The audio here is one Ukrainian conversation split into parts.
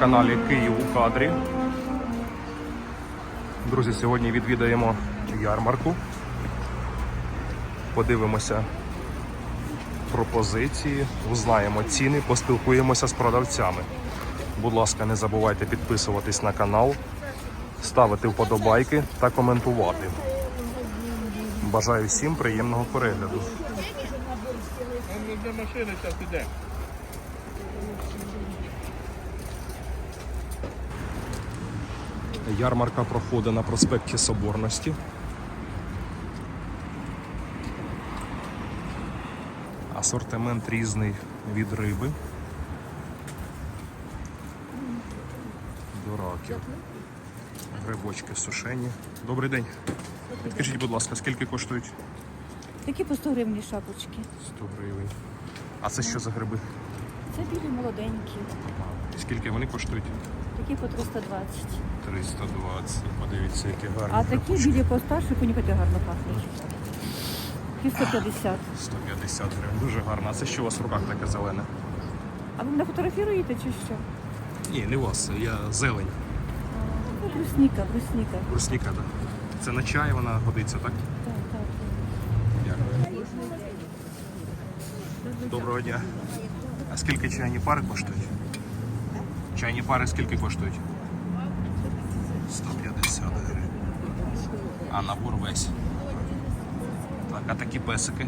Каналі Київ у кадрі. Друзі, сьогодні відвідаємо ярмарку. Подивимося пропозиції, узнаємо ціни, поспілкуємося з продавцями. Будь ласка, не забувайте підписуватись на канал, ставити вподобайки та коментувати. Бажаю всім приємного перегляду. Машини зараз іде. Ярмарка проходить на проспекті Соборності. Асортимент різний від риби до раків. Грибочки сушені. Добрий день. Підкажіть, будь ласка, скільки коштують? Такі по 100 гривень шапочки. 100 гривень. А це що за гриби? Це білі молоденькі. Скільки вони коштують? Такі по 320. 320. Подивіться, які гарні. А такі білі постарші, понюхати гарно пахнуть. Такі 150. 150 гривень. Дуже гарно. А це що у вас в руках таке зелене? А ви мене фотографіруєте чи що? Ні, не у вас, я зелень. Ну, брусніка, брусніка. Брусніка, так? Це на чай вона годиться, так? Так, так. Дякую. Доброго дня. А скільки чайні пари коштують? Чайні пари скільки коштують? 150 гривень. А набор весь. Так, а такі песики?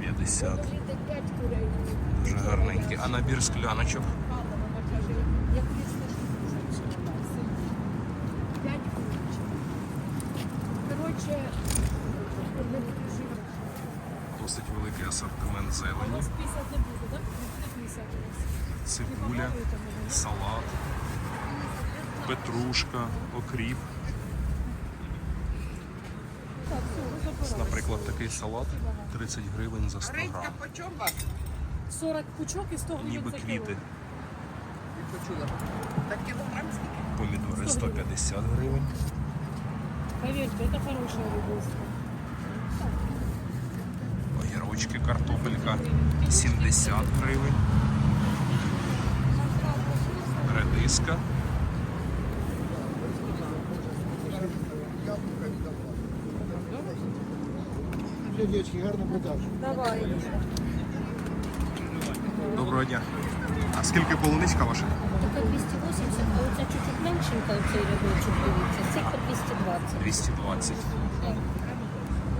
50. Дуже гарненькі. А набір скляночок? Досить великий асортимент зелені. Цибуля, салат, петрушка, окріп. Наприклад, такий салат 30 гривень за 100 грам. 40 пучок і 100 гривень Ніби за квіти. Так кілограм? Помідори 150 гривень. Поверьте, это хорошая рыбовка. Огірочки, картопелька 70 гривень. Редиска. Дівчатки, гарно продаж. Доброго дня. А скільки полуничка ваша? Така 280, а оця чуть-чуть меншенька, оцей рядочок, дивіться, це по 220. 220.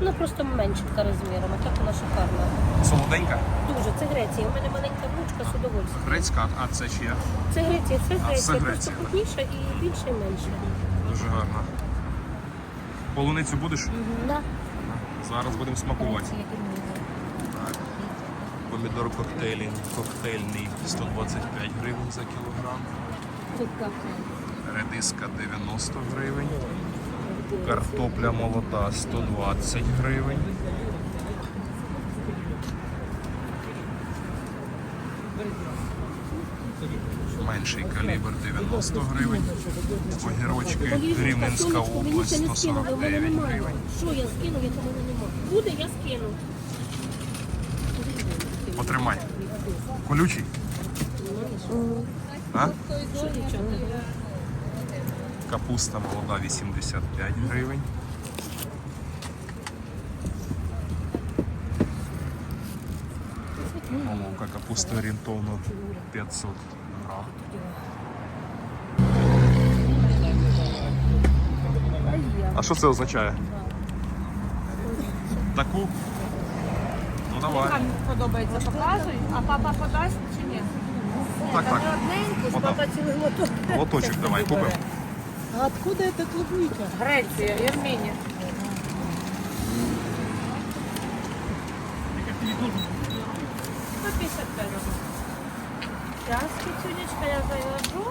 Ну просто меншенька розміром, а так вона шикарна. Солоденька? Дуже, це Греція. У мене маленька внучка з удовольствием. Грецька, а це чия? Це Греція, це А, це Греція, просто Греція, так. крупніша і більше і менше. Дуже гарна. Полуницю будеш? Да. Зараз будемо смакувати. Помідор коктейльний, коктейльний 125 гривень за кілограм. Редиска 90 гривень. Картопля молода 120 гривень. Менший калібр 90 гривень. Огірочки Рівненська область ще не скинули, в мене 149 гривень. Що я скину, як у мене немає? Буде, я скину. Потримай. Колючий? А? Капуста молода 85 гривень. Головка капусти орієнтовно 500 грам. А что це означает? Таку? Ну давай. Там подобається, показуй, а папа подасть чи нет? Так, так. Вот так. Лоточек давай купим. А откуда эта клубника? Греция, Армения. 155 рублів. Зараз кицюнечка я заложу.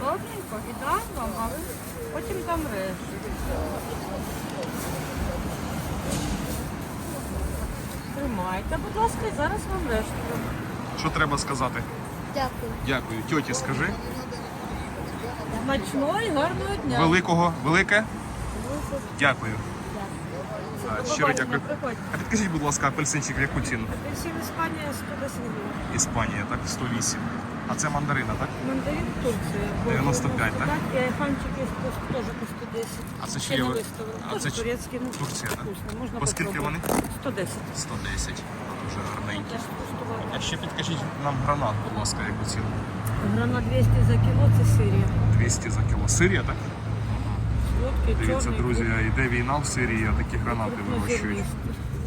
Добренько і дам вам, а потім дам решту. Тримайте, будь ласка, і зараз вам решту. Що треба сказати? Дякую. Дякую. Тьоті, скажи. Смачного і гарного дня. Великого, велике. Дякую. Щиро дякую. А підкажіть, будь ласка, апельсинчик в яку ціну? Апельсин Іспанія 110 гривень. Іспанія, так, 108. А це мандарина, так? Мандарин Турція. 95, так? Так, і айфанчики теж по 110. А це Ще чиє не а Теж це чи- турецькі, ну, Турція, так? вкусно. Можна По скільки попробувати. вони? 110. 110. Дуже гарненькі. Теж. А ще підкажіть нам гранат, будь ласка, яку ціну? Грана 200 за кіло, це Сирія. 200 за кіло. Сирія, так? Дивіться, друзі, йде війна в Сирії, а такі гранати вирощують.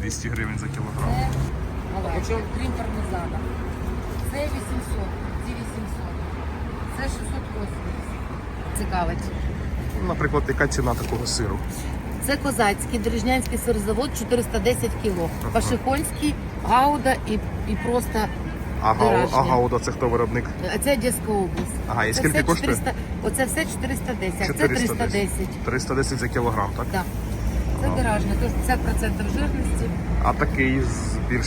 200 гривень за кілограм. Крім пармезана. Це 800, ці 800. Це 680. Цікавить. Ну, Наприклад, яка ціна такого сиру? Це козацький дрижнянський сирзавод 410 кіло. Пашихольський, гауда і, і просто. А, гау, Дорожче. а це хто виробник? А це Одеська область. Ага, і Це скільки все коштує? 400 Оце все 410, а це 310. 310 за кілограм, так? Да. Це гаражне, тож 50% жирності. А такий з більш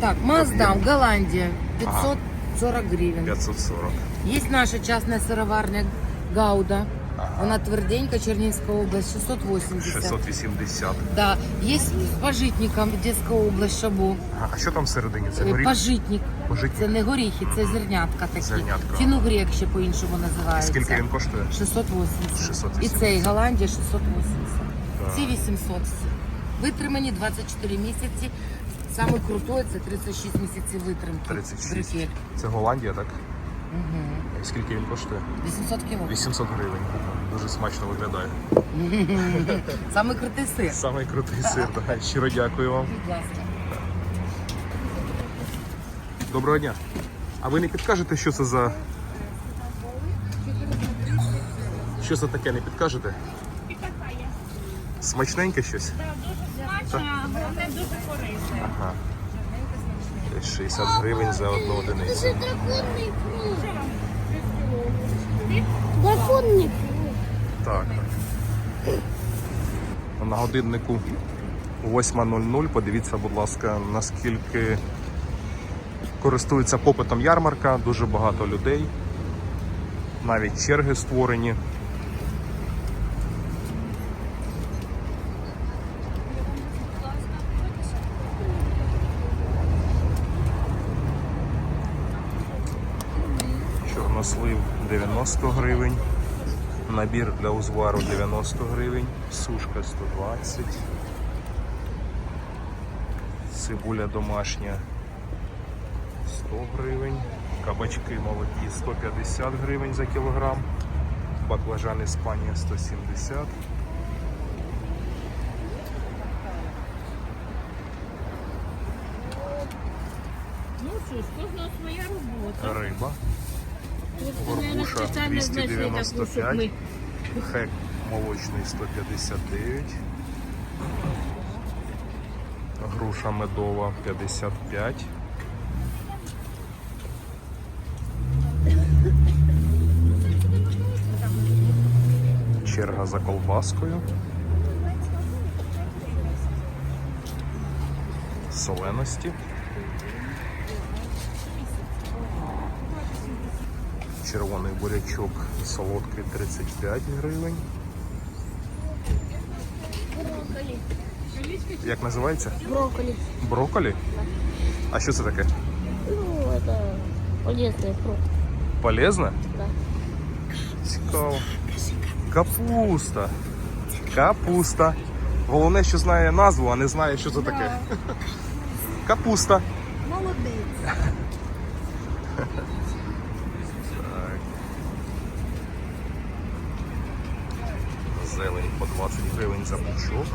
Так, Маздам, Голландия, 540 гривен. 540. Есть наша частная сыроварня Гауда. Она тверденька, Чернинская область, 680. 680. Да, есть с пожитником Одесская область, Шабо. А що там всередині? Це Е, горіх? Пожитник. Пожитник. Це не горіхи, це зернятка такі. Зернятка. Фінугрек ще по-іншому називається. Скільки він коштує? 680. 680. І цей Голландія 680. Ці 800. Витримані 24 місяці. Саме крутой це 36 місяців витримки. 36. Брикет. Це Голландія, так? Угу. Скільки він коштує? 800 кіло. 800 гривень. Дуже смачно виглядає. Саме крутий сир. Самий крутий сир. Так. Щиро дякую вам. Будь ласка. Доброго дня. А ви не підкажете, що це за. Що це таке, не підкажете? Смачненьке щось? Головне дуже корисне. Ага. 60 гривень за одну одиницю. драконний фрукт. Драконний Так. На годиннику 8.00. Подивіться, будь ласка, наскільки користується попитом ярмарка. Дуже багато людей. Навіть черги створені. 90 гривень. Набір для узвару 90 гривень, сушка 120, цибуля домашня 100 гривень, кабачки молоді 150 гривень за кілограм, баклажан Іспанія 170, Ну що ж, кожного своя робота. риба, горбуша мабуть, спеціально знайшли таку, щоб 295, ми хек молочний 159, груша медова 55. Черга за колбаскою. Соленості. Червоний бурячок солодкий 35 гривень. Як називається? брокколи. Брокколі? А що це таке? Ну, это полезный фрукт. Полезне? Да. Цікаво. Капуста. Капуста. Головне, що знає назву, а не знає, що це таке. Капуста. Молодець. по 20 гривень за пучок.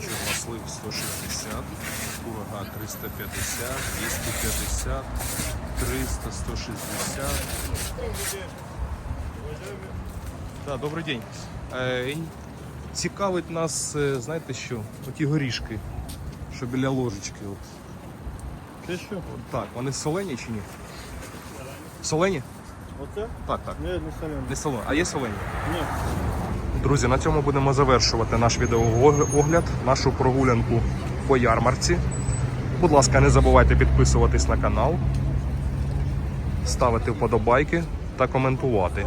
Чорнослив 160, курага 350, 250, 300, 160. Так, добрий день. Цікавить нас, е, знаєте що? Оті горішки, що біля ложечки. От. Це що? От так, вони солені чи ні? Солені? Оце? Так, так. Ні, не солений. Не солені. А є солені? Ні. Друзі, на цьому будемо завершувати наш відеоогляд, нашу прогулянку по ярмарці. Будь ласка, не забувайте підписуватись на канал, ставити вподобайки та коментувати.